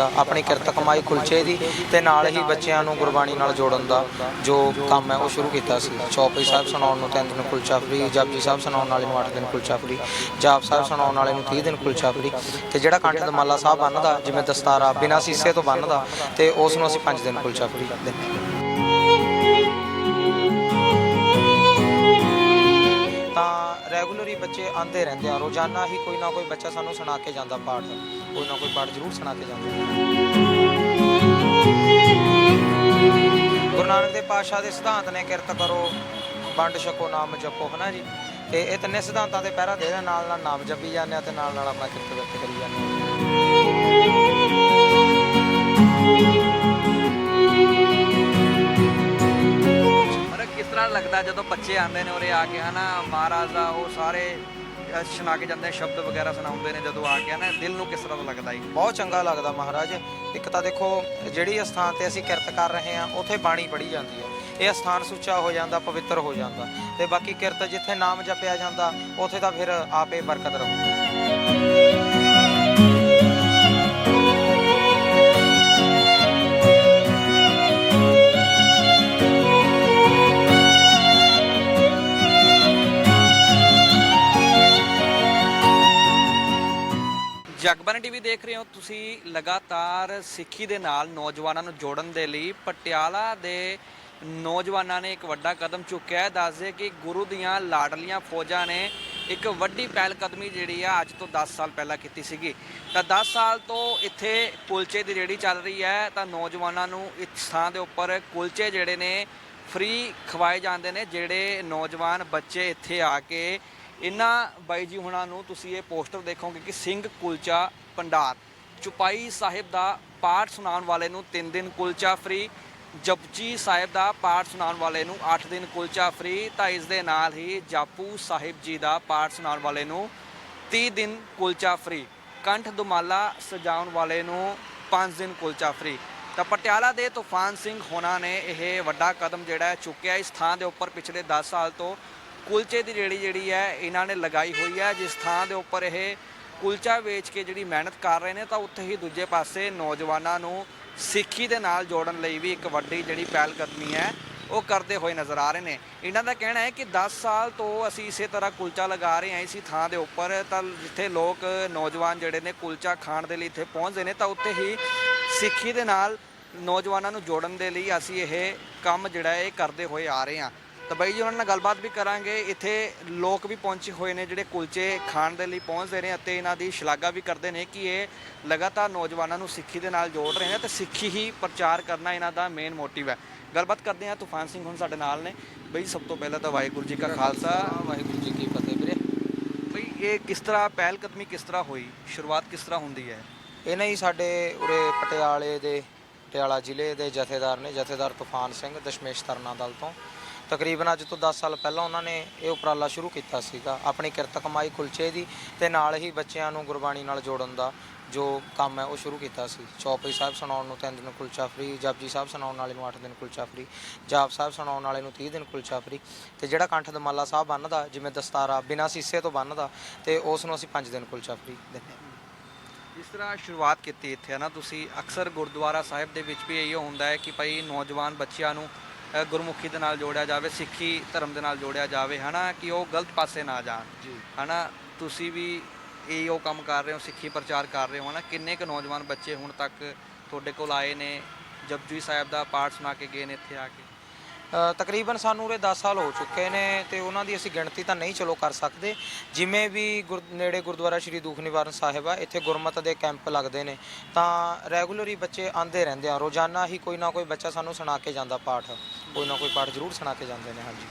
ਸੀਗਾ ਆਪਣੀ ਕਿਰਤ ਕਮਾਈ ਕੁਲਚੇ ਦੀ ਤੇ ਨਾਲ ਹੀ ਬੱਚਿਆਂ ਨੂੰ ਗੁਰਬਾਣੀ ਨਾਲ ਜੋੜਨ ਦਾ ਜੋ ਕੰਮ ਹੈ, ਉਹ ਸ਼ੁਰੂ ਕੀਤਾ ਸੀ। ਚੌਪਈ ਸਾਹਿਬ ਸੁਣਾਉਣ ਨੂੰ ਤਿੰਨ ਦਿਨ ਕੁਲਚਾ ਫਰੀ ਜਪਜੀ ਸਾਹਿਬ ਸੁਣਾਉਣ ਵਾਲੇ ਨੂੰ 8 ਦਿਨ ਕੁਲਚਾ ਫਰੀ ਜਾਪ ਸਾਹਿਬ ਸੁਣਾਉਣ ਵਾਲੇ ਨੂੰ 30 ਦਿਨ ਕੁਲਚਾ ਫਰੀ ਤੇ ਜਿਹੜਾ ਕੰਠ ਮਾਲਾ ਸਾਹਿਬ ਬੰਨਦਾ, ਜਿਵੇਂ ਦਸਤਾਰਾ ਬਿਨਾਂ ਸੀਸੇ ਤੋਂ ਬੰਨਦਾ ਤੇ ਉਸ ਨੂੰ ਅਸੀਂ 5 ਦਿਨ ਕੁਲਚਾ ਫਰੀ ਦਿੰਦੇ ਰੈਗੂਲਰ ਹੀ ਬੱਚੇ ਆਉਂਦੇ ਰਹਿੰਦੇ ਆ। ਰੋਜ਼ਾਨਾ ਹੀ ਕੋਈ ਨਾ ਕੋਈ ਬੱਚਾ ਸਾਨੂੰ ਸੁਣਾ ਕੇ ਜਾਂਦਾ ਪਾਠ। ਕੋਈ ਨਾ ਕੋਈ ਪਾਠ ਜ਼ਰੂਰ ਸੁਣਾ ਕੇ ਜਾਂਦਾ। ਗੁਰੂ ਨਾਨਕ ਦੇ ਪਾਤਸ਼ਾਹ ਦੇ ਸਿਧਾਂਤ ਨੇ ਕਿਰਤ ਕਰੋ, ਵੰਡ ਛਕੋ, ਨਾਮ ਜਪੋ, ਹਨਾ ਜੀ? ਤੇ ਇਹ ਤਿੰਨੇ ਸਿਧਾਂਤਾਂ ਤੇ ਪਹਿਰਾ ਦੇ ਨਾਲ ਨਾਲ ਨਾਮ ਜਪੀ ਜਾਂਦੇ ਆ ਤੇ ਨਾਲ ਨਾਲ ਆਪਣਾ ਕਿਰਤ ਵਿਅਕਤ ਕਰੀ ਜਾਂਦੇ ਆ। ਕਿਸ ਤਰ੍ਹਾਂ ਲੱਗਦਾ ਜਦੋਂ ਬੱਚੇ ਆਉਂਦੇ ਨੇ ਉਰੇ ਆ ਕੇ ਹਨਾ? ਮਹਾਰਾਜ ਦਾ ਉਹ ਸਾਰੇ ਸੁਣਾ ਕੇ ਜਾਂਦੇ ਨੇ, ਸ਼ਬਦ ਵਗੈਰਾ ਸੁਣਾਉਂਦੇ ਨੇ ਜਦੋਂ ਆ ਕੇ ਨਾ ਦਿਲ ਨੂੰ ਕਿਸ ਤਰ੍ਹਾਂ ਦਾ ਲੱਗਦਾ ਜੀ? ਬਹੁਤ ਚੰਗਾ ਲੱਗਦਾ ਮਹਾਰਾਜ। ਇੱਕ ਤਾਂ ਦੇਖੋ ਜਿਹੜੀ ਅਸਥਾਨ ਤੇ ਅਸੀਂ ਕਿਰਤ ਕਰ ਰਹੇ ਹਾਂ ਉੱਥੇ ਬਾਣੀ ਪੜ੍ਹੀ ਜਾਂਦੀ ਹੈ। ਇਹ ਅਸਥਾਨ ਸੁੱਚਾ ਹੋ ਜਾਂਦਾ ਪਵਿੱਤਰ ਹੋ ਜਾਂਦਾ। ਤੇ ਬਾਕੀ ਕਿਰਤ ਜਿੱਥੇ ਨਾਮ ਜਪਿਆ ਜਾਂਦਾ ਉੱਥੇ ਤਾਂ ਫਿਰ ਆਪੇ ਬਰਕਤ ਰਹੂ। ਜਗਬਾਨੀ ਟੀਵੀ ਦੇਖ ਰਹੇ ਹੋ ਤੁਸੀਂ ਲਗਾਤਾਰ ਸਿੱਖੀ ਦੇ ਨਾਲ ਨੌਜਵਾਨਾਂ ਨੂੰ ਜੋੜਨ ਦੇ ਲਈ। ਪਟਿਆਲਾ ਦੇ ਨੌਜਵਾਨਾਂ ਨੇ ਇੱਕ ਵੱਡਾ ਕਦਮ ਚੁੱਕਿਆ ਹੈ। ਦੱਸਦੇ ਕਿ ਗੁਰੂ ਦੀਆਂ ਲਾਡਲੀਆਂ ਫੌਜਾਂ ਨੇ ਇੱਕ ਵੱਡੀ ਪਹਿਲ ਕਦਮੀ ਜਿਹੜੀ ਆ, ਅੱਜ ਤੋਂ 10 ਸਾਲ ਪਹਿਲਾਂ ਕੀਤੀ ਸੀਗੀ। ਤਾਂ 10 ਸਾਲ ਤੋਂ ਇੱਥੇ ਕੁਲਚੇ ਦੀ ਰੇੜੀ ਚੱਲ ਰਹੀ ਹੈ। ਤਾਂ ਨੌਜਵਾਨਾਂ ਨੂੰ ਇਸ ਥਾਂ ਦੇ ਉੱਪਰ ਕੁਲਚੇ ਜਿਹੜੇ ਨੇ, ਫ੍ਰੀ ਖਵਾਏ ਜਾਂਦੇ ਨੇ, ਜਿਹੜੇ ਨੌਜਵਾਨ ਬੱਚੇ ਇੱਥੇ ਆ ਕੇ ਇਹਨਾਂ ਬਾਈ ਜੀ ਹੁਣਾਂ ਨੂੰ ਤੁਸੀਂ ਇਹ ਪੋਸਟਰ ਦੇਖੋਗੇ ਕਿ ਸਿੰਘ ਕੁਲਚਾ ਭੰਡਾਰ। ਚੁਪਾਈ ਸਾਹਿਬ ਦਾ ਪਾਠ ਸੁਣਾਉਣ ਵਾਲੇ ਨੂੰ 3 ਦਿਨ ਕੁਲਚਾ ਫ੍ਰੀ ਜਪਜੀ ਸਾਹਿਬ ਦਾ ਪਾਠ ਸੁਣਾਉਣ ਵਾਲੇ ਨੂੰ 8 ਦਿਨ ਕੁਲਚਾ ਫ੍ਰੀ ਤਾਂ ਇਸ ਦੇ ਨਾਲ ਹੀ ਜਾਪੂ ਸਾਹਿਬ ਜੀ ਦਾ ਪਾਠ ਸੁਣਾਉਣ ਵਾਲੇ ਨੂੰ 30 ਦਿਨ ਕੁਲਚਾ ਫ੍ਰੀ ਕੰਠ ਦੁਮਾਲਾ ਸਜਾਉਣ ਵਾਲੇ ਨੂੰ 5 ਦਿਨ ਕੁਲਚਾ ਫ੍ਰੀ ਤਾਂ ਪਟਿਆਲਾ ਦੇ ਤੂਫਾਨ ਸਿੰਘ ਹੋਣਾ ਨੇ ਇਹ ਵੱਡਾ ਕਦਮ ਜਿਹੜਾ ਹੈ ਚੁੱਕਿਆ। ਇਸ ਥਾਂ ਦੇ ਉੱਪਰ ਪਿਛਲੇ 10 ਸਾਲ ਤੋਂ ਕੁਲਚੇ ਦੀ ਰੇੜੀ ਜਿਹੜੀ ਹੈ, ਇਹਨਾਂ ਨੇ ਲਗਾਈ ਹੋਈ ਹੈ। ਜਿਸ ਥਾਂ ਦੇ ਉੱਪਰ ਇਹ ਕੁਲਚਾ ਵੇਚ ਕੇ ਜਿਹੜੀ ਮਿਹਨਤ ਕਰ ਰਹੇ ਨੇ, ਤਾਂ ਉੱਥੇ ਹੀ ਦੂਜੇ ਪਾਸੇ ਨੌਜਵਾਨਾਂ ਨੂੰ ਸਿੱਖੀ ਦੇ ਨਾਲ ਜੋੜਨ ਲਈ ਵੀ ਇੱਕ ਵੱਡੀ ਜਿਹੜੀ ਪਹਿਲ ਕਦਮੀ ਹੈ, ਉਹ ਕਰਦੇ ਹੋਏ ਨਜ਼ਰ ਆ ਰਹੇ ਨੇ। ਇਹਨਾਂ ਦਾ ਕਹਿਣਾ ਹੈ ਕਿ 10 ਸਾਲ ਤੋਂ ਅਸੀਂ ਇਸੇ ਤਰ੍ਹਾਂ ਕੁਲਚਾ ਲਗਾ ਰਹੇ ਹਾਂ, ਇਸੇ ਥਾਂ ਦੇ ਉੱਪਰ। ਤਾਂ ਜਿੱਥੇ ਲੋਕ ਨੌਜਵਾਨ ਜਿਹੜੇ ਨੇ ਕੁਲਚਾ ਖਾਣ ਦੇ ਲਈ ਇੱਥੇ ਪਹੁੰਚਦੇ ਨੇ, ਤਾਂ ਉੱਥੇ ਹੀ ਸਿੱਖੀ ਦੇ ਨਾਲ ਨੌਜਵਾਨਾਂ ਨੂੰ ਜੋੜਨ ਦੇ ਲਈ ਅਸੀਂ ਇਹ ਕੰਮ ਜਿਹੜਾ ਇਹ ਕਰਦੇ ਹੋਏ ਆ ਰਹੇ ਹਾਂ। ਤਾਂ ਬਾਈ ਜੀ ਉਹਨਾਂ ਨਾਲ ਗੱਲਬਾਤ ਵੀ ਕਰਾਂਗੇ। ਇੱਥੇ ਲੋਕ ਵੀ ਪਹੁੰਚੇ ਹੋਏ ਨੇ ਜਿਹੜੇ ਕੁਲਚੇ ਖਾਣ ਦੇ ਲਈ ਪਹੁੰਚਦੇ ਨੇ ਅਤੇ ਇਹਨਾਂ ਦੀ ਸ਼ਲਾਘਾ ਵੀ ਕਰਦੇ ਨੇ ਕਿ ਇਹ ਲਗਾਤਾਰ ਨੌਜਵਾਨਾਂ ਨੂੰ ਸਿੱਖੀ ਦੇ ਨਾਲ ਜੋੜ ਰਹੇ ਨੇ ਤੇ ਸਿੱਖੀ ਹੀ ਪ੍ਰਚਾਰ ਕਰਨਾ ਇਹਨਾਂ ਦਾ ਮੇਨ ਮੋਟਿਵ ਹੈ। ਗੱਲਬਾਤ ਕਰਦੇ ਹਾਂ ਤੂਫਾਨ ਸਿੰਘ ਹੁਣ ਸਾਡੇ ਨਾਲ ਨੇ। ਬਈ ਸਭ ਤੋਂ ਪਹਿਲਾਂ ਤਾਂ ਵਾਹਿਗੁਰੂ ਜੀ ਕਾ ਖਾਲਸਾ। ਵਾਹਿਗੁਰੂ ਜੀ ਕੀ ਫਤਿਹ ਵੀਰੇ। ਬਈ ਇਹ ਕਿਸ ਤਰ੍ਹਾਂ ਪਹਿਲ ਕਦਮੀ ਕਿਸ ਤਰ੍ਹਾਂ ਹੋਈ? ਸ਼ੁਰੂਆਤ ਕਿਸ ਤਰ੍ਹਾਂ ਹੁੰਦੀ ਹੈ? ਇਹ ਨਹੀਂ ਸਾਡੇ ਉਰੇ ਪਟਿਆਲੇ ਦੇ ਪਟਿਆਲਾ ਜ਼ਿਲ੍ਹੇ ਦੇ ਜਥੇਦਾਰ ਨੇ ਜਥੇਦਾਰ ਤੂਫਾਨ ਸਿੰਘ ਦਸ਼ਮੇਸ਼ ਤਰਨਾ ਦਲ ਤੋਂ। ਤਕਰੀਬਨ ਅੱਜ ਤੋਂ 10 ਸਾਲ ਪਹਿਲਾਂ ਉਹਨਾਂ ਨੇ ਇਹ ਉਪਰਾਲਾ ਸ਼ੁਰੂ ਕੀਤਾ ਸੀਗਾ, ਆਪਣੀ ਕਿਰਤ ਕਮਾਈ ਕੁਲਚੇ ਦੀ ਤੇ ਨਾਲ ਹੀ ਬੱਚਿਆਂ ਨੂੰ ਗੁਰਬਾਣੀ ਨਾਲ ਜੋੜਨ ਦਾ ਜੋ ਕੰਮ ਹੈ ਉਹ ਸ਼ੁਰੂ ਕੀਤਾ ਸੀ। ਚੌਪਈ ਸਾਹਿਬ ਸੁਣਾਉਣ ਨੂੰ ਤਿੰਨ ਦਿਨ ਕੁਲਚਾ ਫਰੀ ਜਪਜੀ ਸਾਹਿਬ ਸੁਣਾਉਣ ਵਾਲੇ ਨੂੰ 8 ਦਿਨ ਕੁਲਚਾ ਫਰੀ ਜਾਪ ਸਾਹਿਬ ਸੁਣਾਉਣ ਵਾਲੇ ਨੂੰ 30 ਦਿਨ ਕੁਲਚਾ ਫਰੀ ਤੇ ਜਿਹੜਾ ਕੰਠ ਦਮਾਲਾ ਸਾਹਿਬ ਬੰਨਦਾ, ਜਿਵੇਂ ਦਸਤਾਰਾ ਬਿਨਾਂ ਸੀਸੇ ਤੋਂ ਬੰਨਦਾ ਤੇ ਉਸ ਨੂੰ ਅਸੀਂ 5 ਦਿਨ ਕੁਲਚਾ ਫਰੀ ਦਿੰਦੇ ਹਾਂ। ਜਿਸ ਤਰ੍ਹਾਂ ਸ਼ੁਰੂਆਤ ਕੀਤੀ ਇੱਥੇ ਹੈ ਨਾ, ਤੁਸੀਂ ਅਕਸਰ ਗੁਰਦੁਆਰਾ ਸਾਹਿਬ ਦੇ ਵਿੱਚ ਵੀ ਇਹੀ ਹੁੰਦਾ ਹੈ ਕਿ ਭਾਈ ਨੌਜਵਾਨ ਬੱਚਿਆਂ ਨੂੰ ਗੁਰਮੁਖੀ ਦੇ ਨਾਲ ਜੋੜਿਆ ਜਾਵੇ ਸਿੱਖੀ ਧਰਮ ਦੇ ਨਾਲ ਜੋੜਿਆ ਜਾਵੇ ਹਨਾ ਕਿ ਉਹ ਗਲਤ ਪਾਸੇ ਨਾ ਜਾਣ। ਜੀ। ਹਨਾ ਤੁਸੀਂ ਵੀ ਇਹ ਉਹ ਕੰਮ ਕਰ ਰਹੇ ਹੋ ਸਿੱਖੀ ਪ੍ਰਚਾਰ ਕਰ ਰਹੇ ਹੋ ਹਨਾ ਕਿੰਨੇ ਕੁ ਨੌਜਵਾਨ ਬੱਚੇ ਹੁਣ ਤੱਕ ਤੁਹਾਡੇ ਕੋਲ ਆਏ ਨੇ ਜਪਜੀ ਸਾਹਿਬ ਦਾ ਪਾਠ ਸੁਣਾ ਕੇ ਗਏ ਨੇ ਇੱਥੇ ਆ ਕੇ? ਤਕਰੀਬਨ ਸਾਨੂੰ ਉਰੇ 10 ਸਾਲ ਹੋ ਚੁੱਕੇ ਨੇ ਤੇ ਉਹਨਾਂ ਦੀ ਅਸੀਂ ਗਿਣਤੀ ਤਾਂ ਨਹੀਂ ਚਲੋ ਕਰ ਸਕਦੇ। ਜਿਵੇਂ ਵੀ ਗੁਰ- ਨੇੜੇ ਗੁਰਦੁਆਰਾ ਸ਼੍ਰੀ ਦੁਖ ਨਿਵਾਰਨ ਸਾਹਿਬ ਆ, ਇੱਥੇ ਗੁਰਮਤ ਦੇ ਕੈਂਪ ਲੱਗਦੇ ਨੇ। ਤਾਂ ਰੈਗੂਲਰ ਹੀ ਬੱਚੇ ਆਉਂਦੇ ਰਹਿੰਦੇ ਆ। ਰੋਜ਼ਾਨਾ ਹੀ ਕੋਈ ਨਾ ਕੋਈ ਬੱਚਾ ਸਾਨੂੰ ਸੁਣਾ ਕੇ ਜਾਂਦਾ ਪਾਠ। ਕੋਈ ਨਾ ਕੋਈ ਪਾਠ ਜ਼ਰੂਰ ਸੁਣਾ ਕੇ ਜਾਂਦੇ ਨੇ, ਹਾਂਜੀ।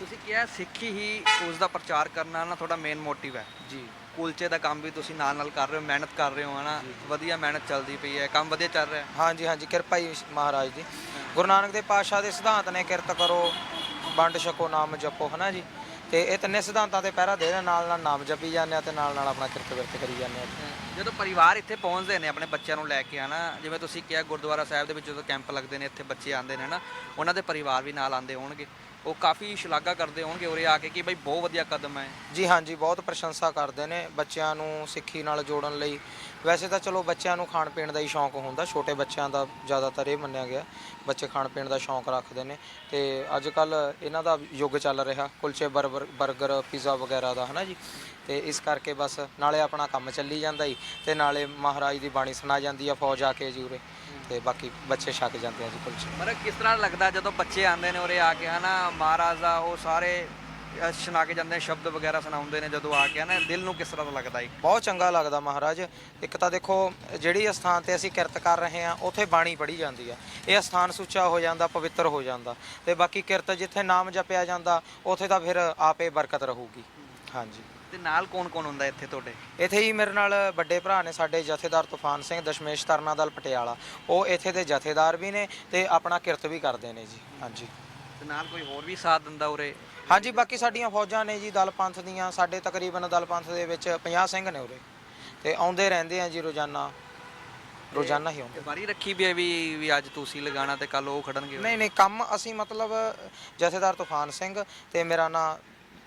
ਤੁਸੀਂ ਕਿਹਾ ਸਿੱਖੀ ਹੀ ਉਸ ਦਾ ਪ੍ਰਚਾਰ ਕਰਨਾ ਨਾ ਤੁਹਾਡਾ ਮੇਨ ਮੋਟਿਵ ਹੈ। ਜੀ। ਕੁਲਚੇ ਦਾ ਕੰਮ ਵੀ ਤੁਸੀਂ ਨਾਲ ਨਾਲ ਕਰ ਰਹੇ ਹੋ ਮਿਹਨਤ ਕਰ ਰਹੇ ਹੋ ਹਨਾ? ਵਧੀਆ ਮਿਹਨਤ ਚੱਲਦੀ ਪਈ ਹੈ ਕੰਮ ਵਧੀਆ ਚੱਲ ਰਿਹਾ ਹੈ। ਹਾਂਜੀ ਹਾਂਜੀ ਕਿਰਪਾ ਹੀ ਮਹਾਰਾਜ ਦੀ। ਗੁਰੂ ਨਾਨਕ ਦੇ ਪਾਤਸ਼ਾਹ ਦੇ ਸਿਧਾਂਤ ਨੇ ਕਿਰਤ ਕਰੋ ਵੰਡ ਛਕੋ ਨਾਮ ਜਪੋ ਹਨਾ ਜੀ? ਤੇ ਇਹ ਤਿੰਨੇ ਸਿਧਾਂਤਾਂ ਤੇ ਪਹਿਰਾ ਦੇ ਦੇ ਨਾਲ ਨਾਲ ਨਾਮ ਜਪੀ ਜਾਂਦੇ ਆ ਤੇ ਨਾਲ ਨਾਲ ਆਪਣਾ ਕਿਰਤ ਵਿਰਤ ਕਰੀ ਜਾਂਦੇ ਆ ਜਦੋਂ ਪਰਿਵਾਰ ਇੱਥੇ ਪਹੁੰਚਦੇ ਨੇ ਆਪਣੇ ਬੱਚਿਆਂ ਨੂੰ ਲੈ ਕੇ ਆਣਾ ਜਿਵੇਂ ਤੁਸੀਂ ਕਿਹਾ ਗੁਰਦੁਆਰਾ ਸਾਹਿਬ ਦੇ ਵਿੱਚ ਜਦੋਂ ਕੈਂਪ ਲੱਗਦੇ ਨੇ ਇੱਥੇ ਬੱਚੇ ਆਉਂਦੇ ਨੇ ਹਨਾ? ਉਹਨਾਂ ਦੇ ਪਰਿਵਾਰ ਵੀ ਨਾਲ ਆਉਂਦੇ ਹੋਣਗੇ। ਉਹ ਕਾਫੀ ਸ਼ਲਾਘਾ ਕਰਦੇ ਹੋਣਗੇ ਉਰੇ ਆ ਕੇ ਕਿ ਬਈ ਬਹੁਤ ਵਧੀਆ ਕਦਮ ਹੈ। ਜੀ ਹਾਂਜੀ ਬਹੁਤ ਪ੍ਰਸ਼ੰਸਾ ਕਰਦੇ ਨੇ ਬੱਚਿਆਂ ਨੂੰ ਸਿੱਖੀ ਨਾਲ ਜੋੜਨ ਲਈ। ਵੈਸੇ ਤਾਂ ਚਲੋ ਬੱਚਿਆਂ ਨੂੰ ਖਾਣ ਪੀਣ ਦਾ ਹੀ ਸ਼ੌਂਕ ਹੁੰਦਾ, ਛੋਟੇ ਬੱਚਿਆਂ ਦਾ ਜ਼ਿਆਦਾਤਰ ਇਹ ਮੰਨਿਆ ਗਿਆ। ਬੱਚੇ ਖਾਣ ਪੀਣ ਦਾ ਸ਼ੌਂਕ ਰੱਖਦੇ ਨੇ ਤੇ ਅੱਜ ਕੱਲ ਇਹਨਾਂ ਦਾ ਯੁੱਗ ਚੱਲ ਰਿਹਾ, ਕੁਲਚੇ ਬਰਬਰ ਬਰਗਰ ਪੀਜ਼ਾ ਵਗੈਰਾ ਦਾ, ਹਨਾ ਜੀ? ਤੇ ਇਸ ਕਰਕੇ ਬਸ ਨਾਲੇ ਆਪਣਾ ਕੰਮ ਚੱਲੀ ਜਾਂਦਾ ਹੀ ਤੇ ਨਾਲੇ ਮਹਾਰਾਜ ਦੀ ਬਾਣੀ ਸੁਣਾ ਜਾਂਦੀ ਆ ਫੌਜ ਆ ਕੇ ਜੀ ਉਰੇ। ਤੇ ਬਾਕੀ ਬੱਚੇ ਛਕ ਜਾਂਦੇ ਆ ਜੀ ਕੁਲਚੇ। ਮਤਲਬ ਕਿਸ ਤਰ੍ਹਾਂ ਲੱਗਦਾ ਜਦੋਂ ਬੱਚੇ ਆਉਂਦੇ ਨੇ ਉਰੇ ਆ ਕੇ ਹਨਾ ਮਹਾਰਾਜ ਦਾ ਉਹ ਸਾਰੇ ਅ, ਸੁਣਾ ਕੇ ਜਾਂਦੇ ਨੇ ਸ਼ਬਦ ਵਗੈਰਾ ਸੁਣਾਉਂਦੇ ਨੇ ਜਦੋਂ ਆ ਕੇ ਹਨਾ ਦਿਲ ਨੂੰ ਕਿਸ ਤਰ੍ਹਾਂ ਦਾ ਲੱਗਦਾ ਹੈ ਬਹੁਤ ਚੰਗਾ ਲੱਗਦਾ ਮਹਾਰਾਜ। ਇੱਕ ਤਾਂ ਦੇਖੋ ਜਿਹੜੀ ਅਸਥਾਨ ਤੇ ਅਸੀਂ ਕਿਰਤ ਕਰ ਰਹੇ ਹਾਂ ਉੱਥੇ ਬਾਣੀ ਪੜ੍ਹੀ ਜਾਂਦੀ ਆ। ਇਹ ਅਸਥਾਨ ਸੁੱਚਾ ਹੋ ਜਾਂਦਾ ਪਵਿੱਤਰ ਹੋ ਜਾਂਦਾ। ਤੇ ਬਾਕੀ ਕਿਰਤ ਜਿੱਥੇ ਨਾਮ ਜਪਿਆ ਜਾਂਦਾ ਉੱਥੇ ਤਾਂ ਫਿਰ ਆਪੇ ਬਰਕਤ ਰਹੂਗੀ। ਹਾਂਜੀ। ਤੇ ਨਾਲ ਕੌਣ ਕੌਣ ਹੁੰਦਾ ਇੱਥੇ ਤੁਹਾਡੇ? ਇੱਥੇ ਹੀ ਮੇਰੇ ਨਾਲ ਵੱਡੇ ਭਰਾ ਨੇ ਸਾਡੇ ਜਥੇਦਾਰ ਤੂਫਾਨ ਸਿੰਘ ਦਸ਼ਮੇਸ਼ ਤਰਨਾ ਦਲ ਪਟਿਆਲਾ। ਉਹ ਇੱਥੇ ਦੇ ਜਥੇਦਾਰ ਵੀ ਨੇ ਤੇ ਆਪਣਾ ਕਿਰਤ ਵੀ ਕਰਦੇ ਨੇ ਜੀ। ਹਾਂਜੀ। ਤੇ ਨਾਲ ਕੋਈ ਹੋਰ ਵੀ ਸਾਥ ਦਿੰਦਾ ਉਰੇ? ਹਾਂਜੀ ਬਾਕੀ ਸਾਡੀਆਂ ਫੌਜਾਂ ਨੇ ਜੀ ਦਲ ਪੰਥ ਦੀਆਂ ਸਾਡੇ ਤਕਰੀਬਨ ਦਲ ਪੰਥ ਦੇ ਵਿੱਚ 50 ਸਿੰਘ ਨੇ ਉਰੇ। ਤੇ ਆਉਂਦੇ ਰਹਿੰਦੇ ਆ ਜੀ ਰੋਜ਼ਾਨਾ। ਰੋਜ਼ਾਨਾ ਹੀ ਆਉਂਦੇ। ਬਾਰੀ ਰੱਖੀ ਵੀ ਹੈ ਵੀ ਵੀ ਅੱਜ ਤੁਸੀਂ ਲਗਾਣਾ ਤੇ ਕੱਲ ਉਹ ਖੜਨਗੇ ਨਹੀਂ ਨਹੀਂ ਕੰਮ ਅਸੀਂ ਮਤਲਬ ਜਥੇਦਾਰ ਤੂਫਾਨ ਸਿੰਘ ਤੇ ਮੇਰਾ ਨਾਂ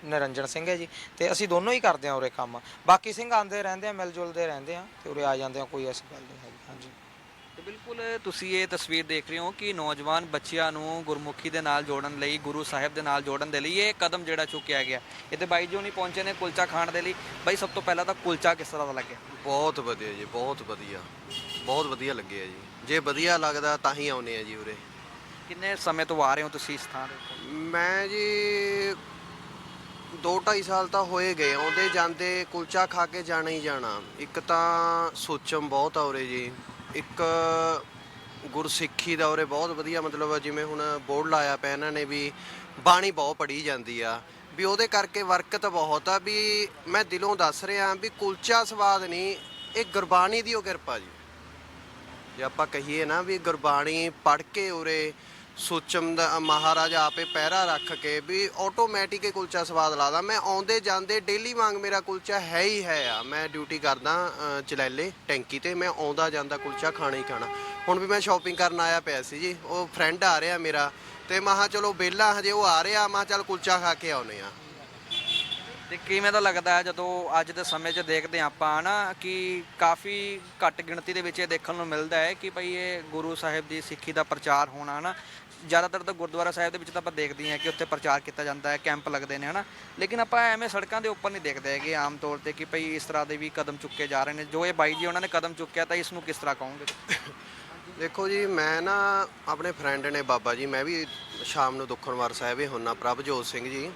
ਨਿਰੰਜਨ ਸਿੰਘ ਹੈ ਜੀ। ਤੇ ਅਸੀਂ ਦੋਨੋਂ ਹੀ ਕਰਦੇ ਆ ਉਰੇ ਕੰਮ। ਬਾਕੀ ਸਿੰਘ ਆਉਂਦੇ ਰਹਿੰਦੇ ਆ ਮਿਲ ਜੁਲਦੇ ਰਹਿੰਦੇ ਆ ਤੇ ਉਰੇ ਆ ਜਾਂਦੇ ਆ ਕੋਈ ਐਸੀ ਗੱਲ ਨਹੀਂ ਹੈਗੀ। ਹਾਂਜੀ। ਤੇ ਬਿਲਕੁਲ ਤੁਸੀਂ ਇਹ ਤਸਵੀਰ ਦੇਖ ਰਹੇ ਹੋ ਕਿ ਨੌਜਵਾਨ ਬੱਚਿਆਂ ਨੂੰ ਗੁਰਮੁਖੀ ਦੇ ਨਾਲ ਜੋੜਨ ਲਈ ਗੁਰੂ ਸਾਹਿਬ ਦੇ ਨਾਲ ਜੋੜਨ ਦੇ ਲਈ ਇਹ ਕਦਮ ਜਿਹੜਾ ਚੁੱਕਿਆ ਗਿਆ। ਇੱਥੇ ਬਾਈ ਜੀ ਹੁਣੀ ਪਹੁੰਚੇ ਨੇ ਕੁਲਚਾ ਖਾਣ ਦੇ ਲਈ। ਬਾਈ ਸਭ ਤੋਂ ਪਹਿਲਾਂ ਤਾਂ ਕੁਲਚਾ ਕਿਸ ਤਰ੍ਹਾਂ ਦਾ ਲੱਗਿਆ? ਬਹੁਤ ਵਧੀਆ ਜੀ ਬਹੁਤ ਵਧੀਆ। ਬਹੁਤ ਵਧੀਆ ਲੱਗਿਆ ਜੀ। ਜੇ ਵਧੀਆ ਲੱਗਦਾ ਤਾਂ ਹੀ ਆਉਨੇ ਆ ਜੀ ਉਰੇ। ਕਿੰਨੇ ਸਮੇਂ ਤੋਂ ਆ ਰਹੇ ਹੋ ਤੁਸੀਂ ਇਸ ਥਾਂ ਦੇ ਉੱਤੇ ਮੈਂ ਜੀ 2.5 ਸਾਲ ਤਾਂ ਹੋਏ ਗਏ, ਆਉਂਦੇ ਜਾਂਦੇ ਕੁਲਚਾ ਖਾ ਕੇ ਜਾਣਾ ਹੀ ਜਾਣਾ। ਇੱਕ ਤਾਂ ਸੋਚਮ ਬਹੁਤ ਆ ਉਰੇ ਜੀ। ਇੱਕ ਗੁਰਸਿੱਖੀ ਦਾ ਉਰੇ ਬਹੁਤ ਵਧੀਆ ਮਤਲਬ ਜਿਵੇਂ ਹੁਣ ਬੋਰਡ ਲਾਇਆ ਪਿਆ ਇਹਨਾਂ ਨੇ ਵੀ ਬਾਣੀ ਬਹੁਤ ਪੜ੍ਹੀ ਜਾਂਦੀ ਆ। ਵੀ ਉਹਦੇ ਕਰਕੇ ਵਰਕਤ ਬਹੁਤ ਆ, ਵੀ ਮੈਂ ਦਿਲੋਂ ਦੱਸ ਰਿਹਾ ਵੀ ਕੁਲਚਾ ਸਵਾਦ ਨਹੀਂ, ਇਹ ਗੁਰਬਾਣੀ ਦੀ ਉਹ ਕਿਰਪਾ ਜੀ। ਜੇ ਆਪਾਂ ਕਹੀਏ ਨਾ ਵੀ ਗੁਰਬਾਣੀ ਪੜ੍ਹ ਕੇ ਉਰੇ ਸੋਚਮ ਦਾ ਮਹਾਰਾਜਾ ਆਪੇ ਪਹਿਰਾ ਰੱਖ ਕੇ ਵੀ ਆਟੋਮੈਟਿਕ ਹੀ ਕੁਲਚਾ ਸਵਾਦ ਲਾਦਾ ਮੈਂ ਆਉਂਦੇ ਜਾਂਦੇ ਡੇਲੀ ਵਾਂਗ ਮੇਰਾ ਕੁਲਚਾ ਹੈ ਹੀ ਹੈ ਆ। ਮੈਂ ਡਿਊਟੀ ਕਰਦਾ ਅ, ਚਲੈਲੇ ਟੈਂਕੀ ਤੇ। ਮੈਂ ਆਉਂਦਾ ਜਾਂਦਾ ਕੁਲਚਾ ਖਾਣਾ ਹੀ ਖਾਣਾ। ਹੁਣ ਵੀ ਮੈਂ ਸ਼ਾਪਿੰਗ ਕਰਨ ਆਇਆ ਪਿਆ ਸੀ ਜੀ। ਉਹ ਫਰੈਂਡ ਆ ਰਿਹਾ ਮੇਰਾ ਤੇ ਮਹਾ ਚਲੋ ਬੇਲਾ ਹਜੇ ਉਹ ਆ ਰਿਹਾ। ਮਹਾ ਚੱਲ ਕੁਲਚਾ ਖਾ ਕੇ ਆਉਨੇ ਆ ਤੇ ਕਿਵੇਂ ਦਾ ਲੱਗਦਾ ਹੈ ਜਦੋਂ ਅੱਜ ਦੇ ਸਮੇਂ 'ਚ ਦੇਖਦੇ ਹਾਂ ਆਪਾਂ ਨਾ ਕਿ ਕਾਫੀ ਘੱਟ ਗਿਣਤੀ ਦੇ ਵਿੱਚ ਇਹ ਦੇਖਣ ਨੂੰ ਮਿਲਦਾ ਹੈ ਕਿ ਭਈ ਇਹ ਗੁਰੂ ਸਾਹਿਬ ਦੀ ਸਿੱਖੀ ਦਾ ਪ੍ਰਚਾਰ ਹੋਣਾ ਨਾ ਜ਼ਿਆਦਾਤਰ ਤਾਂ ਗੁਰਦੁਆਰਾ ਸਾਹਿਬ ਦੇ ਵਿੱਚ ਤਾਂ ਆਪਾਂ ਦੇਖਦੇ ਹਾਂ ਕਿ ਉੱਥੇ ਪ੍ਰਚਾਰ ਕੀਤਾ ਜਾਂਦਾ ਹੈ, ਕੈਂਪ ਲੱਗਦੇ ਨੇ, ਹਨਾ। ਲੇਕਿਨ ਆਪਾਂ ਐਵੇਂ ਸੜਕਾਂ ਦੇ ਉੱਪਰ ਨਹੀਂ ਦੇਖਦੇ ਹੈਗੇ ਆਮ ਤੌਰ ਤੇ ਕਿ ਭਈ ਇਸ ਤਰ੍ਹਾਂ ਦੇ ਵੀ ਕਦਮ ਚੁੱਕੇ ਜਾ ਰਹੇ ਨੇ। ਜੋ ਇਹ ਬਾਈ ਜੀ ਉਹਨਾਂ ਨੇ ਕਦਮ ਚੁੱਕਿਆ ਤਾਂ ਇਸ ਨੂੰ ਕਿਸ ਤਰ੍ਹਾਂ ਕਹੋਗੇ? ਦੇਖੋ ਜੀ, ਮੈਂ ਨਾ ਆਪਣੇ ਫਰੈਂਡ ਨੇ ਬਾਬਾ ਜੀ, ਮੈਂ ਵੀ ਸ਼ਾਮ ਨੂੰ ਦੁੱਖਨਵਾਰ ਸਾਹਿਬ ਹੀ ਹੁੰਨਾ, ਪ੍ਰਭਜੋਤ ਸਿੰਘ ਜੀ।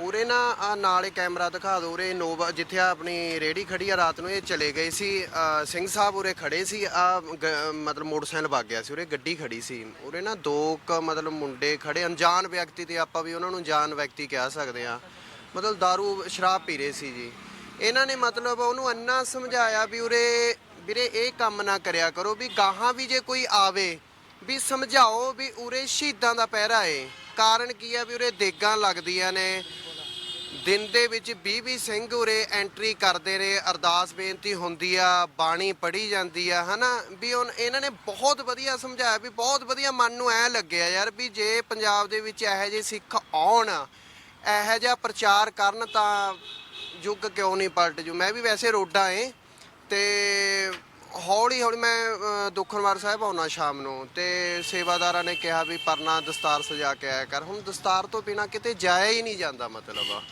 ਉਰੇ ਨਾ ਆ ਨਾਲੇ ਕੈਮਰਾ ਦਿਖਾ ਦੋ ਉਰੇ ਨੋਵਾ ਜਿੱਥੇ ਆ ਆਪਣੀ ਰੇੜੀ ਖੜੀ ਆ ਰਾਤ ਨੂੰ ਇਹ ਚਲੇ ਗਏ ਸੀ ਅ, ਸਿੰਘ ਸਾਹਿਬ ਉਰੇ ਖੜੇ ਸੀ ਆ ਮਤਲਬ ਮੋਟਰਸਾਈਕਲ ਵਗ ਗਿਆ ਸੀ ਉਰੇ ਗੱਡੀ ਖੜੀ ਸੀ। ਉਰੇ ਨਾ ਦੋ ਕ ਮਤਲਬ ਮੁੰਡੇ ਖੜੇ ਅਣਜਾਣ ਵਿਅਕਤੀ ਤੇ ਆਪਾਂ ਵੀ ਉਹਨਾਂ ਨੂੰ ਜਾਣ ਵਿਅਕਤੀ ਕਹਿ ਸਕਦੇ ਆ ਮਤਲਬ दारू ਸ਼ਰਾਬ ਪੀ ਰਹੇ ਸੀ ਜੀ। ਇਹਨਾਂ ਨੇ ਮਤਲਬ ਉਹਨੂੰ ਅੰਨਾ ਸਮਝਾਇਆ ਵੀ ਉਰੇ ਵੀਰੇ ਇਹ ਕੰਮ ਨਾ ਕਰਿਆ ਕਰੋ ਵੀ ਗਾਹਾਂ ਵੀ ਜੇ ਕੋਈ ਆਵੇ ਵੀ ਸਮਝਾਓ ਵੀ ਉਰੇ ਸ਼ਹੀਦਾਂ ਦਾ ਪਹਿਰਾ ਏ। ਕਾਰਨ ਕੀ ਆ ਵੀ ਉਰੇ ਦੇਗਾਂ ਲੱਗਦੀਆਂ ਨੇ। ਦਿਨ ਦੇ ਵਿੱਚ 20 20 ਸਿੰਘ ਉਰੇ ਐਂਟਰੀ ਕਰਦੇ ਨੇ। ਅਰਦਾਸ ਬੇਨਤੀ ਹੁੰਦੀ ਆ, ਬਾਣੀ ਪੜ੍ਹੀ ਜਾਂਦੀ ਆ, ਹਨਾ? ਵੀ ਹੁਣ ਇਹਨਾਂ ਨੇ ਬਹੁਤ ਵਧੀਆ ਸਮਝਾਇਆ, ਵੀ ਬਹੁਤ ਵਧੀਆ ਮਨ ਨੂੰ ਐ ਲੱਗਿਆ ਯਾਰ ਵੀ ਜੇ ਪੰਜਾਬ ਦੇ ਵਿੱਚ ਇਹੋ ਜਿਹੇ ਸਿੱਖ ਆਉਣ, ਇਹੋ ਜਿਹਾ ਪ੍ਰਚਾਰ ਕਰਨ ਤਾਂ ਯੁੱਗ ਕਿਉਂ ਨਹੀਂ ਪਲਟ ਜੂ? ਮੈਂ ਵੀ ਵੈਸੇ ਰੋਡਾ ਏ ਤੇ ਹੌਲੀ ਹੌਲੀ ਮੈਂ ਅ, ਦੁੱਖਨਵਾਰ ਸਾਹਿਬ ਆਉਣਾ ਸ਼ਾਮ ਨੂੰ ਤੇ ਸੇਵਾਦਾਰਾਂ ਨੇ ਕਿਹਾ ਵੀ ਪਰਨਾ ਦਸਤਾਰ ਸਜਾ ਕੇ ਆਇਆ ਕਰ। ਹੁਣ ਦਸਤਾਰ ਤੋਂ ਬਿਨਾ ਕਿਤੇ ਜਾਇਆ ਹੀ ਨਹੀਂ ਜਾਂਦਾ ਮਤਲਬ।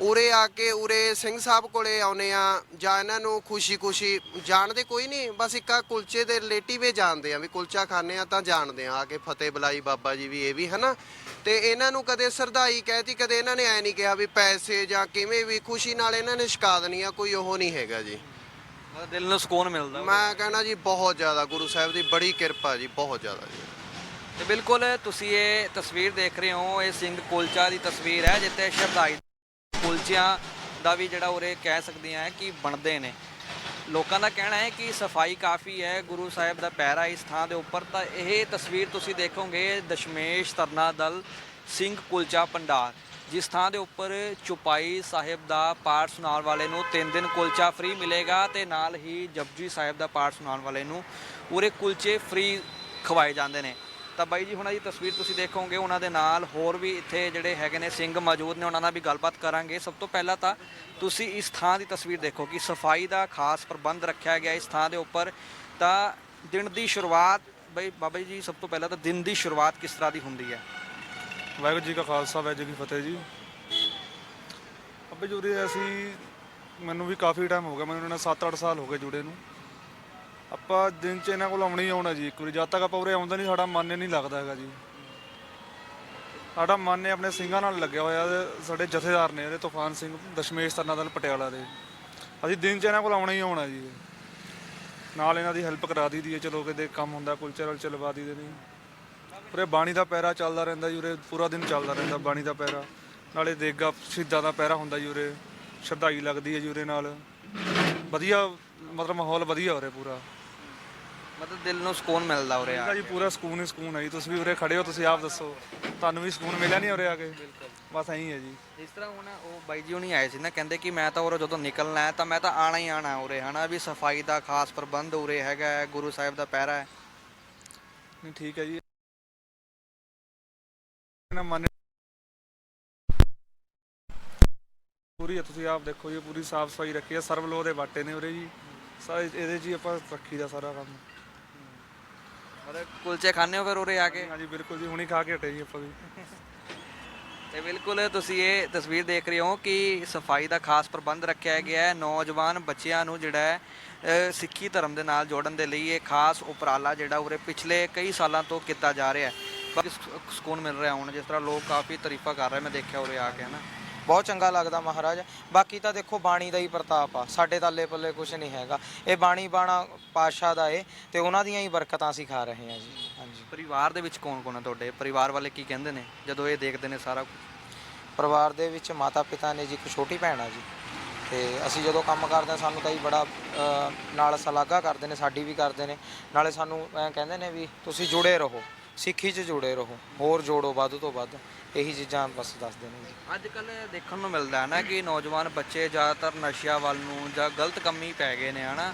ਉਰੇ ਆ ਕੇ ਉਰੇ ਸਿੰਘ ਸਾਹਿਬ ਕੋਲੇ ਆਉਨੇ ਆ ਜਾਂ ਇਹਨਾਂ ਨੂੰ ਖੁਸ਼ੀ-ਖੁਸ਼ੀ ਜਾਣਦੇ ਕੋਈ ਨਹੀਂ ਬਸ ਇੱਕਾ ਕੁਲਚੇ ਦੇ ਰਿਲੇਟਿਵ ਹੀ ਜਾਣਦੇ ਆ ਵੀ ਕੁਲਚਾ ਖਾਣੇ ਆ ਤਾਂ ਜਾਣਦੇ ਆ। ਆ ਕੇ ਫਤਿਹ ਬੁਲਾਈ ਬਾਬਾ ਜੀ ਵੀ ਇਹ ਵੀ ਹਨਾ? ਤੇ ਇਹਨਾਂ ਨੂੰ ਕਦੇ ਸਰਦਾਈ ਕਹਿਤੀ ਕਦੇ ਇਹਨਾਂ ਨੇ ਐ ਨਹੀਂ ਕਿਹਾ ਵੀ ਪੈਸੇ ਜਾਂ ਕਿਵੇਂ ਵੀ ਖੁਸ਼ੀ ਨਾਲ ਇਹਨਾਂ ਨੇ ਸ਼ਿਕਾ ਦੇਣੀ ਆ ਕੋਈ ਉਹ ਨਹੀਂ ਹੈਗਾ ਜੀ। ਮਤਲਬ ਦਿਲ ਨੂੰ ਸਕੂਨ ਮਿਲਦਾ ਮੈਂ ਕਹਿਣਾ ਜੀ ਬਹੁਤ ਜ਼ਿਆਦਾ ਗੁਰੂ ਸਾਹਿਬ ਦੀ ਬੜੀ ਕਿਰਪਾ ਜੀ ਬਹੁਤ ਜ਼ਿਆਦਾ ਜੀ। ਤੇ ਬਿਲਕੁਲ ਤੁਸੀਂ ਇਹ ਤਸਵੀਰ ਦੇਖ ਰਹੇ ਹੋ ਇਹ ਸਿੰਘ ਕੁਲਚਾ ਦੀ ਤਸਵੀਰ ਹੈ ਜਿੱਥੇ ਸ਼ਰਧਾਈ ਕੁਲਚਿਆਂ ਦਾ ਵੀ ਜਿਹੜਾ ਉਰੇ ਕਹਿ ਸਕਦੇ ਆ ਕਿ ਬਣਦੇ ਨੇ। ਲੋਕਾਂ ਦਾ ਕਹਿਣਾ ਹੈ ਕਿ ਸਫ਼ਾਈ ਕਾਫੀ ਹੈ ਗੁਰੂ ਸਾਹਿਬ ਦਾ ਪੈਰਾ ਇਸ ਥਾਂ ਦੇ ਉੱਪਰ। ਤਾਂ ਇਹ ਤਸਵੀਰ ਤੁਸੀਂ ਦੇਖੋਗੇ ਦਸ਼ਮੇਸ਼ ਤਰਨਾ ਦਲ ਸਿੰਘ ਕੁਲਚਾ ਭੰਡਾਰ। ਜਿਸ ਥਾਂ ਦੇ ਉੱਪਰ ਚੁਪਾਈ ਸਾਹਿਬ ਦਾ ਪਾਠ ਸੁਣਾਉਣ ਵਾਲੇ ਨੂੰ 3 ਦਿਨ ਕੁਲਚਾ ਫ੍ਰੀ ਮਿਲੇਗਾ ਤੇ ਨਾਲ ਹੀ ਜਪਜੀ ਸਾਹਿਬ ਦਾ ਪਾਠ ਸੁਣਾਉਣ ਵਾਲੇ ਨੂੰ ਪੂਰੇ ਕੁਲਚੇ ਫ੍ਰੀ ਖਵਾਏ ਜਾਂਦੇ ਨੇ। ਤਾਂ ਬਾਈ ਜੀ, ਹੁਣ ਇਹ ਤਸਵੀਰ ਤੁਸੀਂ ਦੇਖੋਗੇ, ਉਹਨਾਂ ਦੇ ਨਾਲ ਹੋਰ ਵੀ ਇੱਥੇ ਜਿਹੜੇ ਹੈਗੇ ਨੇ ਸਿੰਘ ਮੌਜੂਦ ਨੇ, ਉਹਨਾਂ ਨਾਲ ਵੀ ਗੱਲਬਾਤ ਕਰਾਂਗੇ। ਸਭ ਤੋਂ ਪਹਿਲਾਂ ਤਾਂ ਤੁਸੀਂ ਇਸ ਥਾਂ ਦੀ ਤਸਵੀਰ ਦੇਖੋ ਕਿ ਸਫ਼ਾਈ ਦਾ ਖਾਸ ਪ੍ਰਬੰਧ ਰੱਖਿਆ ਗਿਆ ਇਸ ਥਾਂ ਦੇ ਉੱਪਰ। ਤਾਂ ਦਿਨ ਦੀ ਸ਼ੁਰੂਆਤ, ਬਈ ਬਾਬਾ ਜੀ, ਸਭ ਤੋਂ ਪਹਿਲਾਂ ਤਾਂ ਦਿਨ ਦੀ ਸ਼ੁਰੂਆਤ ਕਿਸ ਤਰ੍ਹਾਂ ਦੀ ਹੁੰਦੀ ਹੈ? ਵਾਹਿਗੁਰੂ ਜੀ ਕਾ ਖਾਲਸਾ, ਵਾਹਿਗੁਰੂ ਜੀ ਕੀ ਫਤਿਹ ਜੀ। ਅੱਬੇ ਜੁੜੇ ਅਸੀਂ, ਮੈਨੂੰ ਵੀ ਕਾਫੀ ਟਾਈਮ ਹੋ ਗਿਆ, ਮੈਨੂੰ ਇਹਨਾਂ ਨਾਲ 7-8 ਸਾਲ ਹੋ ਗਏ ਜੁੜੇ ਨੂੰ। ਆਪਾਂ ਦਿਨ ਚ ਇਹਨਾਂ ਕੋਲ ਆਉਣਾ ਹੀ ਆਉਣਾ ਜੀ, ਇੱਕ ਵਾਰੀ। ਜਦ ਤੱਕ ਆਪਾਂ ਉਰੇ ਆਉਂਦਾ ਨਹੀਂ, ਸਾਡਾ ਮਨ ਨਹੀਂ ਲੱਗਦਾ ਹੈਗਾ ਜੀ। ਸਾਡਾ ਮਨ ਨੇ ਆਪਣੇ ਸਿੰਘਾਂ ਨਾਲ ਲੱਗਿਆ ਹੋਇਆ, ਸਾਡੇ ਜਥੇਦਾਰ ਨੇ ਇਹਦੇ ਤੂਫਾਨ ਸਿੰਘ, ਦਸ਼ਮੇਸ਼ ਤਰਨਾਦਲ ਪਟਿਆਲਾ ਦੇ। ਅਸੀਂ ਦਿਨ ਚ ਇਹਨਾਂ ਕੋਲ ਆਉਣਾ ਹੀ ਆਉਣਾ ਜੀ। ਨਾਲ ਇਹਨਾਂ ਦੀ ਹੈਲਪ ਕਰਾ ਦਈਦੀ ਹੈ, ਚਲੋ ਕਿਤੇ ਕੰਮ ਹੁੰਦਾ ਕੁਲਚੇ ਨਾਲ ਚਲਵਾ ਦਈਦੇ ਨੇ ਉਰੇ ਬਾਣੀ ਦਾ ਪੈਰਾ ਚੱਲਦਾ ਰਹਿੰਦਾ ਜੀ ਉਰੇ ਪੂਰਾ ਦਿਨ ਚੱਲਦਾ ਰਹਿੰਦਾ ਬਾਣੀ ਦਾ ਪੈਰਾ। ਨਾਲੇ ਦੇਗਾ ਸ਼ਹੀਦਾਂ ਦਾ ਪੈਰਾ ਹੁੰਦਾ ਜੀ ਉਰੇ ਸ਼ਰਧਾਈ ਲੱਗਦੀ ਹੈ ਜੀ ਉਰੇ ਨਾਲ। ਵਧੀਆ ਮਤਲਬ ਮਾਹੌਲ ਵਧੀਆ ਉਰੇ ਪੂਰਾ। ਮਤਲਬ ਦਿਲ ਨੂੰ ਸਕੂਨ ਮਿਲਦਾ ਉਰੇ ਆ ਜੀ ਪੂਰਾ ਸਕੂਨ ਹੀ ਸਕੂਨ ਹੈ ਜੀ। ਤੁਸੀਂ ਵੀ ਉਰੇ ਖੜੇ ਹੋ ਤੁਸੀਂ ਆਪ ਦੱਸੋ। ਤੁਹਾਨੂੰ ਵੀ ਸਕੂਨ ਮਿਲਿਆ ਨਹੀਂ ਉਰੇ ਆ ਕੇ? ਬਸ ਐਂ ਹੀ ਜੀ। ਇਸ ਤਰ੍ਹਾਂ ਹੁਣ ਉਹ ਬਾਈ ਜੀ ਹੁਣੀ ਆਏ ਸੀ ਨਾ ਕਹਿੰਦੇ ਕਿ ਮੈਂ ਤਾਂ ਉਰੇ ਜਦੋਂ ਨਿਕਲਣਾ ਹੈ ਤਾਂ ਮੈਂ ਤਾਂ ਆਣਾ ਹੀ ਆਣਾ ਉਰੇ ਹਨਾ? ਵੀ ਸਫ਼ਾਈ ਦਾ ਖਾਸ ਪ੍ਰਬੰਧ ਉਰੇ ਹੈਗਾ ਹੈ, ਗੁਰੂ ਸਾਹਿਬ ਦਾ ਪਹਿਰਾ ਹੈ। ਨਹੀਂ ਠੀਕ ਹੈ ਜੀ। ਮਨ ਪੂਰੀ ਹੈ ਤੁਸੀਂ ਆਪ ਦੇਖੋ ਜੀ ਪੂਰੀ ਸਾਫ਼ ਸਫ਼ਾਈ ਰੱਖੀ ਹੈ ਸਰਵ ਲੋਹ ਦੇ ਬਾਟੇ ਨੇ ਉਰੇ ਜੀ। ਸਾਰੇ ਇਹਦੇ ਹੀ ਆਪਾਂ ਰੱਖੀ ਦਾ ਸਾਰਾ ਕੰਮ। ਮਤਲਬ ਕੁਲਚੇ ਖਾਣੇ ਹੋ ਫਿਰ ਉਰੇ ਆ ਕੇ? ਹਾਂਜੀ ਬਿਲਕੁਲ ਜੀ ਹੁਣੀ ਖਾ ਕੇ ਹਟੇ ਜੀ ਆਪਾਂ ਵੀ। ਤੇ ਬਿਲਕੁਲ ਤੁਸੀਂ ਇਹ ਤਸਵੀਰ ਦੇਖ ਰਹੇ ਹੋ ਕਿ ਸਫ਼ਾਈ ਦਾ ਖਾਸ ਪ੍ਰਬੰਧ ਰੱਖਿਆ ਗਿਆ ਹੈ। ਨੌਜਵਾਨ ਬੱਚਿਆਂ ਨੂੰ ਜਿਹੜਾ ਹੈ ਸਿੱਖੀ ਧਰਮ ਦੇ ਨਾਲ ਜੋੜਨ ਦੇ ਲਈ ਇਹ ਖਾਸ ਉਪਰਾਲਾ ਜਿਹੜਾ ਉਰੇ ਪਿਛਲੇ ਕਈ ਸਾਲਾਂ ਤੋਂ ਕੀਤਾ ਜਾ ਰਿਹਾ ਹੈ। ਬਾਕੀ ਸ- ਸਕੂਨ ਮਿਲ ਰਿਹਾ ਹੁਣ ਜਿਸ ਤਰ੍ਹਾਂ ਲੋਕ ਕਾਫੀ ਤਾਰੀਫਾਂ ਕਰ ਰਹੇ ਮੈਂ ਦੇਖਿਆ ਉਰੇ ਆ ਕੇ ਹਨਾ। ਬਹੁਤ ਚੰਗਾ ਲੱਗਦਾ ਮਹਾਰਾਜ। ਬਾਕੀ ਤਾਂ ਦੇਖੋ ਬਾਣੀ ਦਾ ਹੀ ਪ੍ਰਤਾਪ ਆ। ਸਾਡੇ ਤਾਲੇ ਪੱਲੇ ਕੁਝ ਨਹੀਂ ਹੈਗਾ। ਇਹ ਬਾਣੀ ਬਾਣਾ ਪਾਸ਼ਾ ਦਾ ਏ ਤੇ ਉਹਨਾਂ ਦੀਆਂ ਹੀ ਬਰਕਤਾਂ ਅਸੀਂ ਖਾ ਰਹੇ ਹਾਂ ਜੀ। ਹਾਂਜੀ। ਪਰਿਵਾਰ ਦੇ ਵਿੱਚ ਕੌਣ ਕੌਣ ਹੈ ਤੁਹਾਡੇ? ਪਰਿਵਾਰ ਵਾਲੇ ਕੀ ਕਹਿੰਦੇ ਨੇ ਜਦੋਂ ਇਹ ਦੇਖਦੇ ਨੇ ਸਾਰਾ ਕੁਝ ਪਰਿਵਾਰ ਦੇ ਵਿੱਚ ਮਾਤਾ ਪਿਤਾ ਨੇ ਜੀ ਇੱਕ ਛੋਟੀ ਭੈਣ ਆ ਜੀ। ਤੇ ਅਸੀਂ ਜਦੋਂ ਕੰਮ ਕਰਦੇ ਹਾਂ ਸਾਨੂੰ ਤਾਂ ਹੀ ਬੜਾ ਨਾਲ ਸਲਾਗਾ ਕਰਦੇ ਨੇ ਸਾਡੀ ਵੀ ਕਰਦੇ ਨੇ। ਨਾਲੇ ਸਾਨੂੰ ਐਂ ਕਹਿੰਦੇ ਨੇ ਵੀ ਤੁਸੀਂ ਜੁੜੇ ਰਹੋ। ਸਿੱਖੀ 'ਚ ਜੁੜੇ ਰਹੋ ਹੋਰ ਜੋੜੋ ਵੱਧ ਤੋਂ ਵੱਧ ਇਹੀ ਚੀਜ਼ਾਂ ਬਸ ਦੱਸਦੇ ਨੇ ਜੀ ਅੱਜ ਕੱਲ ਦੇਖਣ ਨੂੰ ਮਿਲਦਾ ਹੈ ਨਾ ਕਿ ਨੌਜਵਾਨ ਬੱਚੇ ਜ਼ਿਆਦਾਤਰ ਨਸ਼ਿਆਂ ਵੱਲ ਨੂੰ ਜਾਂ ਗਲਤ ਕੰਮੀ ਪੈ ਗਏ ਨੇ ਹਨਾ?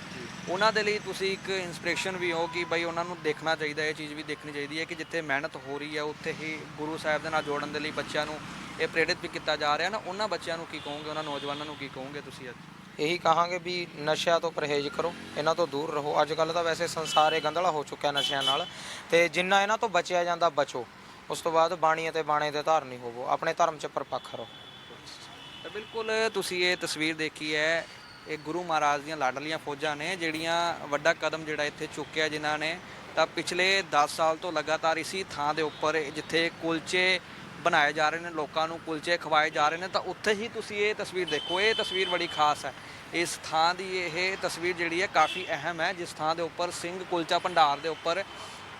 ਉਹਨਾਂ ਦੇ ਲਈ ਤੁਸੀਂ ਇੱਕ ਇਨਸਪੀਰੇਸ਼ਨ ਵੀ ਹੋ ਕਿ ਬਈ ਉਹਨਾਂ ਨੂੰ ਦੇਖਣਾ ਚਾਹੀਦਾ ਇਹ ਚੀਜ਼ ਵੀ ਦੇਖਣੀ ਚਾਹੀਦੀ ਹੈ ਕਿ ਜਿੱਥੇ ਮਿਹਨਤ ਹੋ ਰਹੀ ਹੈ ਉੱਥੇ ਹੀ ਗੁਰੂ ਸਾਹਿਬ ਦੇ ਨਾਲ ਜੋੜਨ ਦੇ ਲਈ ਬੱਚਿਆਂ ਨੂੰ ਇਹ ਪ੍ਰੇਰਿਤ ਵੀ ਕੀਤਾ ਜਾ ਰਿਹਾ ਨਾ। ਉਹਨਾਂ ਬੱਚਿਆਂ ਨੂੰ ਕੀ ਕਹੋਗੇ ਉਹਨਾਂ ਨੌਜਵਾਨਾਂ ਨੂੰ ਕੀ ਕਹੋਗੇ ਤੁਸੀਂ ਅੱਜ? ਇਹੀ ਕਹਾਂਗੇ ਵੀ ਨਸ਼ਿਆਂ ਤੋਂ ਪਰਹੇਜ਼ ਕਰੋ, ਇਹਨਾਂ ਤੋਂ ਦੂਰ ਰਹੋ। ਅੱਜ ਕੱਲ ਤਾਂ ਵੈਸੇ ਸੰਸਾਰ ਇਹ ਗੰਧਲਾ ਹੋ ਚੁੱਕਿਆ ਨਸ਼ਿਆਂ ਨਾਲ ਤੇ ਜਿੰਨਾ ਇਹਨਾਂ ਤੋਂ ਬਚਿਆ ਜਾਂਦਾ ਬਚੋ, ਉਸ ਤੋਂ ਬਾਅਦ ਬਾਣੀ ਅਤੇ ਬਾਣੇ ਦੇ ਧਾਰਨੀ ਹੋਵੋ, ਆਪਣੇ ਧਰਮ 'ਚ ਪਰਪੱਖ ਰਹੋ। ਤਾਂ ਬਿਲਕੁਲ ਤੁਸੀਂ ਇਹ ਤਸਵੀਰ ਦੇਖੀ ਹੈ, ਇਹ ਗੁਰੂ ਮਹਾਰਾਜ ਦੀਆਂ ਲਾਡਲੀਆਂ ਫੌਜਾਂ ਨੇ, ਜਿਹੜੀਆਂ ਵੱਡਾ ਕਦਮ ਜਿਹੜਾ ਇੱਥੇ ਚੁੱਕਿਆ ਜਿਨ੍ਹਾਂ ਨੇ, ਤਾਂ ਪਿਛਲੇ 10 ਸਾਲ ਤੋਂ ਲਗਾਤਾਰ ਇਸੀ ਥਾਂ ਦੇ ਉੱਪਰ ਜਿੱਥੇ ਕੁਲਚੇ ਬਣਾਏ ਜਾ ਰਹੇ ਨੇ, ਲੋਕਾਂ ਨੂੰ ਕੁਲਚੇ ਖਵਾਏ ਜਾ ਰਹੇ ਨੇ, ਤਾਂ ਉੱਥੇ ਹੀ ਤੁਸੀਂ ਇਹ ਤਸਵੀਰ ਦੇਖੋ, ਇਹ ਤਸਵੀਰ ਬੜੀ ਖਾਸ ਹੈ। ਇਸ ਥਾਂ ਦੀ ਇਹ ਤਸਵੀਰ ਜਿਹੜੀ ਹੈ ਕਾਫੀ ਅਹਿਮ ਹੈ, ਜਿਸ ਥਾਂ ਦੇ ਉੱਪਰ ਸਿੰਘ ਕੁਲਚਾ ਭੰਡਾਰ ਦੇ ਉੱਪਰ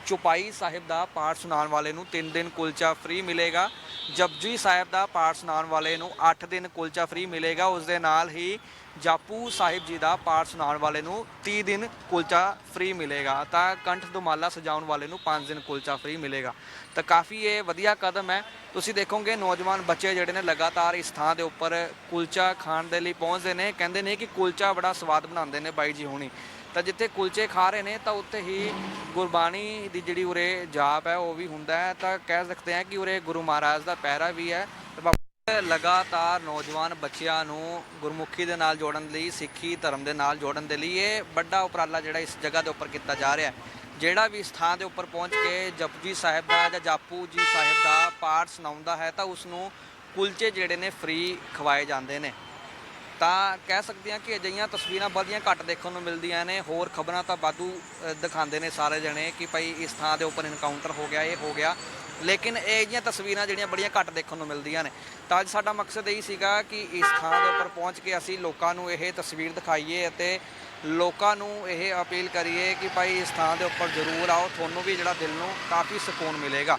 ਚੁਪਾਈ ਸਾਹਿਬ ਦਾ ਪਾਠ ਸੁਣਾਉਣ ਵਾਲੇ ਨੂੰ 3 ਦਿਨ ਕੁਲਚਾ ਫ੍ਰੀ ਮਿਲੇਗਾ। ਜਪਜੀ ਸਾਹਿਬ ਦਾ ਪਾਠ ਸੁਣਾਉਣ ਵਾਲੇ ਨੂੰ 8 ਦਿਨ ਕੁਲਚਾ ਫ੍ਰੀ ਮਿਲੇਗਾ। ਉਸ ਦੇ ਨਾਲ ਹੀ ਜਾਪੂ ਸਾਹਿਬ ਜੀ ਦਾ ਪਾਠ ਸੁਣਾਉਣ ਵਾਲੇ ਨੂੰ 30 ਦਿਨ ਕੁਲਚਾ ਫ੍ਰੀ ਮਿਲੇਗਾ। ਤਾਂ ਕੰਠ ਦੁਮਾਲਾ ਸਜਾਉਣ ਵਾਲੇ ਨੂੰ 5 ਦਿਨ ਕੁਲਚਾ ਫ੍ਰੀ ਮਿਲੇਗਾ। ਤਾਂ ਕਾਫੀ ਇਹ ਵਧੀਆ ਕਦਮ ਹੈ। ਤੁਸੀਂ ਦੇਖੋਗੇ ਨੌਜਵਾਨ ਬੱਚੇ ਜਿਹੜੇ ਨੇ ਲਗਾਤਾਰ ਇਸ ਥਾਂ ਦੇ ਉੱਪਰ ਕੁਲਚਾ ਖਾਣ ਦੇ ਲਈ ਪਹੁੰਚਦੇ ਨੇ। ਕਹਿੰਦੇ ਨੇ ਕਿ ਕੁਲਚਾ ਬੜਾ ਸਵਾਦ ਬਣਾਉਂਦੇ ਨੇ ਬਾਈ ਜੀ ਹੁਣੀ। ਤਾਂ ਜਿੱਥੇ ਕੁਲਚੇ ਖਾ ਰਹੇ ਨੇ, ਤਾਂ ਉੱਥੇ ਹੀ ਗੁਰਬਾਣੀ ਦੀ ਜਿਹੜੀ ਉਰੇ ਜਾਪ ਹੈ, ਉਹ ਵੀ ਹੁੰਦਾ ਹੈ। ਤਾਂ ਕਹਿ ਸਕਦੇ ਹਾਂ ਕਿ ਉਰੇ ਗੁਰੂ ਮਹਾਰਾਜ ਦਾ ਪਹਿਰਾ ਵੀ ਹੈ। ਲਗਾਤਾਰ ਨੌਜਵਾਨ ਬੱਚਿਆਂ ਨੂੰ ਗੁਰਮੁਖੀ ਦੇ ਨਾਲ ਜੋੜਨ ਲਈ, ਸਿੱਖੀ ਧਰਮ ਦੇ ਨਾਲ ਜੋੜਨ ਦੇ ਲਈ ਇਹ ਵੱਡਾ ਉਪਰਾਲਾ ਜਿਹੜਾ ਇਸ ਜਗ੍ਹਾ ਦੇ ਉੱਪਰ ਕੀਤਾ ਜਾ ਰਿਹਾ ਹੈ। ਜਿਹੜਾ ਵੀ ਇਸ ਥਾਂ ਦੇ ਉੱਪਰ ਪਹੁੰਚ ਕੇ ਜਪਜੀ ਸਾਹਿਬ ਦਾ ਜਾਂ ਜਾਪੂ ਜੀ ਸਾਹਿਬ ਦਾ ਪਾਠ ਸੁਣਾਉਂਦਾ ਹੈ, ਤਾਂ ਉਸ ਨੂੰ ਕੁਲਚੇ ਜਿਹੜੇ ਨੇ ਫ੍ਰੀ ਖਵਾਏ ਜਾਂਦੇ ਨੇ। ਤਾਂ ਕਹਿ ਸਕਦੇ ਹਾਂ ਕਿ ਅਜਿਹੀਆਂ ਤਸਵੀਰਾਂ ਬੜੀਆਂ ਘੱਟ ਦੇਖਣ ਨੂੰ ਮਿਲਦੀਆਂ ਨੇ। ਹੋਰ ਖਬਰਾਂ ਤਾਂ ਬਾਦੂ ਦਿਖਾਉਂਦੇ ਨੇ ਸਾਰੇ ਜਣੇ ਕਿ ਭਾਈ ਇਸ ਥਾਂ ਦੇ ਉੱਪਰ ਇਨਕਾਊਂਟਰ ਹੋ ਗਿਆ, ਇਹ ਹੋ ਗਿਆ। ਲੇਕਿਨ ਇਹ ਜਿਹੀਆਂ ਤਸਵੀਰਾਂ ਜਿਹੜੀਆਂ ਬੜੀਆਂ ਘੱਟ ਦੇਖਣ ਨੂੰ ਮਿਲਦੀਆਂ ਨੇ। ਤਾਂ ਅੱਜ ਸਾਡਾ ਮਕਸਦ ਇਹੀ ਸੀਗਾ ਕਿ ਇਸ ਥਾਂ ਦੇ ਉੱਪਰ ਪਹੁੰਚ ਕੇ ਅਸੀਂ ਲੋਕਾਂ ਨੂੰ ਇਹ ਤਸਵੀਰ ਦਿਖਾਈਏ ਅਤੇ ਲੋਕਾਂ ਨੂੰ ਇਹ ਅਪੀਲ ਕਰੀਏ ਕਿ ਭਾਈ ਇਸ ਥਾਂ ਦੇ ਉੱਪਰ ਜ਼ਰੂਰ ਆਓ, ਤੁਹਾਨੂੰ ਵੀ ਜਿਹੜਾ ਦਿਲ ਨੂੰ ਕਾਫੀ ਸਕੂਨ ਮਿਲੇਗਾ।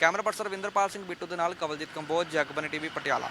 ਕੈਮਰਾ ਪਰਸਨ ਰਵਿੰਦਰਪਾਲ ਸਿੰਘ ਬਿੱਟੂ ਦੇ ਨਾਲ ਕਵਲਜੀਤ ਕੰਬੋਜ ਜਗਬਨੀ ਟੀਵੀ, ਪਟਿਆਲਾ।